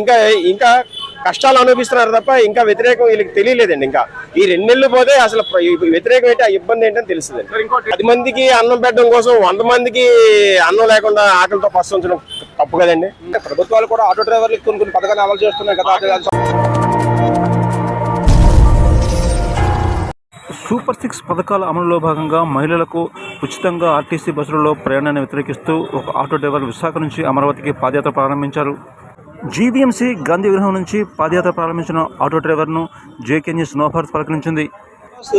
ఇంకా ఇంకా కష్టాలు అనుభవిస్తున్నారు తప్ప ఇంకా వ్యతిరేకం వీళ్ళకి తెలియలేదండి ఇంకా. ఈ రెండు నెలలు పోతే అసలు వ్యతిరేకం ఏంటి ఆ ఇబ్బంది ఏంటని తెలుస్తుంది పది మందికి అన్నం పెట్టడం కోసం వంద మందికి అన్నం లేకుండా ఆకలితో పస్తుంచడం తప్పు కదండి. ప్రభుత్వాలు కూడా ఆటో డ్రైవర్లకు కొన్ని కొన్ని పథకాలు అమలు చేస్తున్నాయి కదా సూపర్ సిక్స్ పథకాల అమలులో భాగంగా మహిళలకు ఉచితంగా ఆర్టీసీ బస్సులలో ప్రయాణాన్ని వ్యతిరేకిస్తూ ఒక ఆటో డ్రైవర్ విశాఖ నుంచి అమరావతికి పాదయాత్ర ప్రారంభించారు. జీవీఎంసీ గాంధీ విగ్రహం నుంచి పాదయాత్ర ప్రారంభించిన ఆటో డ్రైవర్ను జేకే న్యూస్ నోఫర్ పలకరించింది.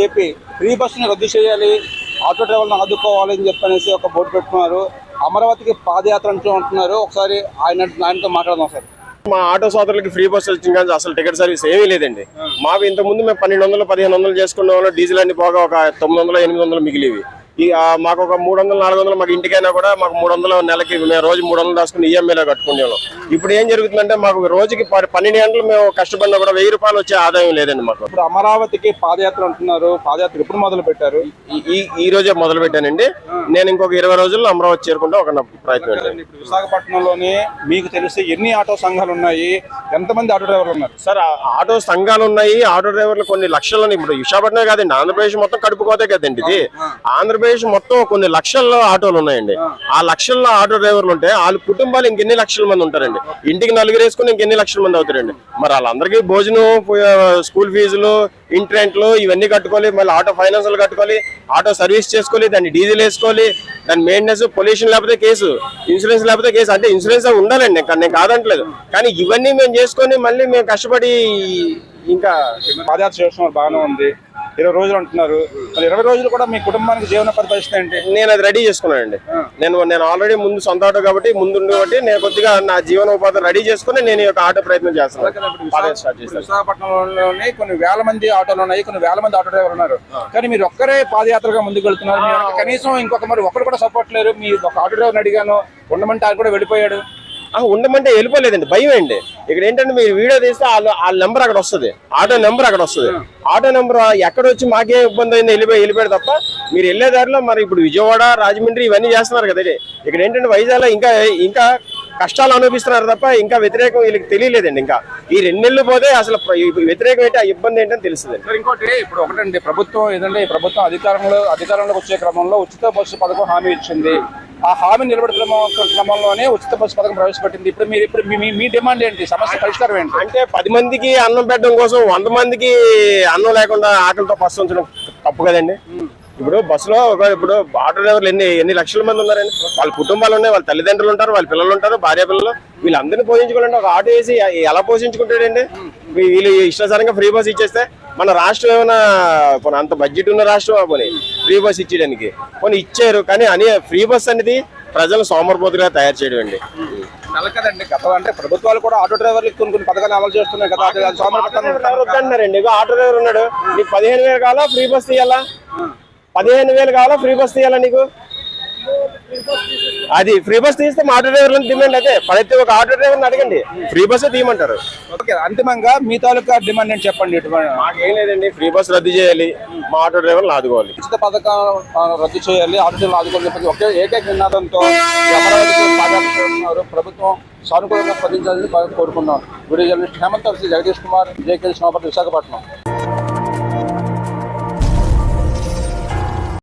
ఏపీ ఫ్రీ బస్సును రద్దు చేయాలి ఆటో డ్రైవర్లను ఆదుకోవాలి అని చెప్పనేసి ఒక బోర్డు పెట్టుకున్నారు. అమరావతికి పాదయాత్ర అంటూ ఉంటున్నారు ఒకసారి ఆయన ఆయనతో మాట్లాడదాం సార్. మా ఆటో సోదరులకి ఫ్రీ బస్సు వచ్చింది కానీ అసలు టికెట్ సర్వీస్ ఏమీ లేదండి. మాకు ఇంత ముందు మేము పన్నెండు వందలు పదిహేను వందలు చేసుకున్న వాళ్ళు డీజిల్ అన్ని పోగా ఒక తొమ్మిది వందలు ఎనిమిది వందలు మిగిలివి. మాకు ఒక మూడు వందలు నాలుగు వందలు మాకు ఇంటికైనా కూడా మాకు మూడు వందలు నెలకి మేము రోజు మూడు వందలు దాచుకుని ఈఎంఐలో కట్టుకునేవాళ్ళం. ఇప్పుడు ఏం జరుగుతుందంటే మాకు రోజుకి పన్నెండు గంటలు మేము కష్టపడినా కూడా వెయ్యి రూపాయలు వచ్చే ఆదాయం లేదండి మాకు. ఇప్పుడు అమరావతికి పాదయాత్ర అంటున్నారు. పాదయాత్ర ఎప్పుడు మొదలు పెట్టారు? ఈ- ఈ రోజే మొదలు పెట్టానండి. నేను ఇంకొక ఇరవై రోజుల్లో అమరావతి చేరుకుంటే ఒక ప్రయత్నం విశాఖపట్నంలోని మీకు తెలిసి ఎన్ని ఆటో సంఘాలు ఉన్నాయి? ఎంతమంది ఆటో డ్రైవర్లు ఉన్నారు? సార్ ఆటో సంఘాలు ఉన్నాయి. ఆటో డ్రైవర్లు కొన్ని లక్షల్లో ఇప్పుడు విశాఖపట్నమే కాదండి. ఆంధ్రప్రదేశ్ మొత్తం కడుపుకోతే కదండి ఇది. ఆంధ్రప్రదేశ్ మొత్తం కొన్ని లక్షల్లో ఆటోలు ఉన్నాయండి. ఆ. లక్షల్లో ఆటో డ్రైవర్లు ఉంటే వాళ్ళ కుటుంబాలు ఇంకెన్ని లక్షల మంది ఉంటారండి. ఇంటికి నలుగురు వేసుకుని ఇంకెన్ని లక్షల మంది అవుతారండి. మరి వాళ్ళందరికీ భోజనం స్కూల్ ఫీజులు ఇంట్రెంట్లు ఇవన్నీ కట్టుకోవాలి మళ్ళీ ఆటో ఫైనాన్స్లు కట్టుకోవాలి ఆటో సర్వీస్ చేసుకోవాలి దాన్ని డీజిల్ వేసుకోవాలి దాని మెయింటెనెన్స్ పొల్యూషన్ లేకపోతే కేసు ఇన్సూరెన్స్ లేకపోతే కేసు అంటే ఇన్సూరెన్స్ ఉండాలండి. నేను కాదంటలేదు. కానీ ఇవన్నీ మేము చేసుకొని మళ్ళీ మేము కష్టపడి ఇంకా పాదయాత్ర చేస్తున్నారు బాగానే ఉంది. ఇరవై రోజులు అంటున్నారు. మరి ఇరవై రోజులు కూడా మీ కుటుంబానికి జీవనోపాధి పరిస్థితి ఏంటి? నేను అది రెడీ చేసుకున్నానండి. నేను నేను ఆల్రెడీ ముందు సొంత ఆటో కాబట్టి ముందు కాబట్టి నేను కొద్దిగా నా జీవనోపాధి రెడీ చేసుకుని నేను ఈ యొక్క ఆటో ప్రయత్నం చేస్తాను విశాఖపట్నంలోని కొన్ని వేల మంది ఆటోలు ఉన్నాయి కొన్ని వేల మంది ఆటో డ్రైవర్లు ఉన్నారు. కానీ మీరు ఒక్కరే పాదయాత్రగా ముందుకు వెళ్తున్నారు. కనీసం ఇంకొక మరి ఒక్కరు కూడా సపోర్ట్ లేరు. మీ ఒక ఆటో డ్రైవర్ని అడిగాను ఉండమంటే ఆయన కూడా వెళ్ళిపోయాడు. ఉండమంటే వెళ్ళిపోలేదండి. భయం అండి. ఇక్కడ ఏంటంటే మీరు వీడియో తీస్తే వాళ్ళ వాళ్ళ నెంబర్ అక్కడ వస్తుంది. ఆటో నెంబర్ అక్కడ వస్తుంది. ఆటో నెంబర్ ఎక్కడ వచ్చి మాకే ఇబ్బంది అయింది వెళ్ళిపోయి వెళ్ళిపోయాడు తప్ప మీరు వెళ్ళే దారిలో మరి ఇప్పుడు విజయవాడ రాజమండ్రి ఇవన్నీ చేస్తున్నారు కదండి ఇక్కడ ఏంటంటే వైజాగ్లో ఇంకా ఇంకా కష్టాలు అనుభవిస్తున్నారు తప్ప ఇంకా వ్యతిరేకం వీళ్ళకి తెలియలేదండి ఇంకా. ఈ రెండు నెలలు పోతే అసలు వ్యతిరేకం ఏంటి ఆ ఇబ్బంది ఏంటని తెలుస్తుంది సార్ ఇంకోటి ఇప్పుడు ఒకటండి ప్రభుత్వం ఏదంటే ప్రభుత్వం అధికారంలో అధికారంలోకి వచ్చే క్రమంలో ఉచిత బస్సు పథకం హామీ ఇచ్చింది. ఆ హామీ నిలబెడుతున్న క్రమంలోనే ఉచిత బస్సు పథకం ప్రవేశపెట్టింది. ఇప్పుడు మీరు ఇప్పుడు మీ- డిమాండ్ ఏంటి? సమస్య పరిష్కారం ఏంటి? అంటే పది మందికి అన్నం పెట్టడం కోసం వంద మందికి అన్నం లేకుండా ఆకలితో పస్తుంచడం తప్పు కదండి. ఇప్పుడు బస్సులో ఒక- ఇప్పుడు ఆటో డ్రైవర్లు ఎన్ని ఎన్ని లక్షల మంది ఉన్నారండి? వాళ్ళ కుటుంబాలు ఉన్నాయి వాళ్ళ తల్లిదండ్రులు ఉంటారు వాళ్ళ పిల్లలు ఉంటారు భార్య పిల్లలు. వీళ్ళందరినీ పోషించుకోవాలంటే ఒక ఆటో వేసి ఎలా పోషించుకుంటాడండి? వీళ్ళు ఇష్టాసారంగా ఫ్రీ బస్ ఇచ్చేస్తే మన రాష్ట్రం ఏమైనా అంత బడ్జెట్ ఉన్న రాష్ట్రం పోనీ? ఫ్రీ బస్ ఇచ్చేయడానికి. పోనీ ఇచ్చారు కానీ అని ఫ్రీ బస్ అనేది ప్రజలు సోమరిపోతుగా తయారు చేయడం అండి గత అంటే ప్రభుత్వాలు కూడా ఆటో డ్రైవర్లకు కొన్ని కొన్ని పథకాలు అమలు చేస్తున్నాయి కదా ఆటో డ్రైవర్ ఉన్నాడు. నీకు పదిహేను వేలు కావాలా ఫ్రీ బస్ తీయాలా? పదిహేను వేలు కావాలా ఫ్రీ బస్ తీయాలా నీకు? అది ఫ్రీ బస్ తీస్తే మా ఆటో డ్రైవర్లను డిమాండ్ అయితే ప్రతి ఒక ఆటో డ్రైవర్ని అడగండి. Free bus తీయమంటారు. ఓకే అంతిమంగా మీ తాలూకా డిమాండ్ ఏంటి చెప్పండి మాకేం లేదండి ఫ్రీ బస్ రద్దు చేయాలి మా ఆటో డ్రైవర్లు ఆదుకోవాలి ఉచిత పథకం రద్దు చేయాలి ఆటో డ్రైవర్లు ఆదుకోవాలని చెప్పి ఒకే ఏకైక నినాదంతో ప్రభుత్వం సానుకూలంగా స్పందించాలని కోరుకున్నాం video journalist Hemant Jagadish Kumar JK Visakhapatnam.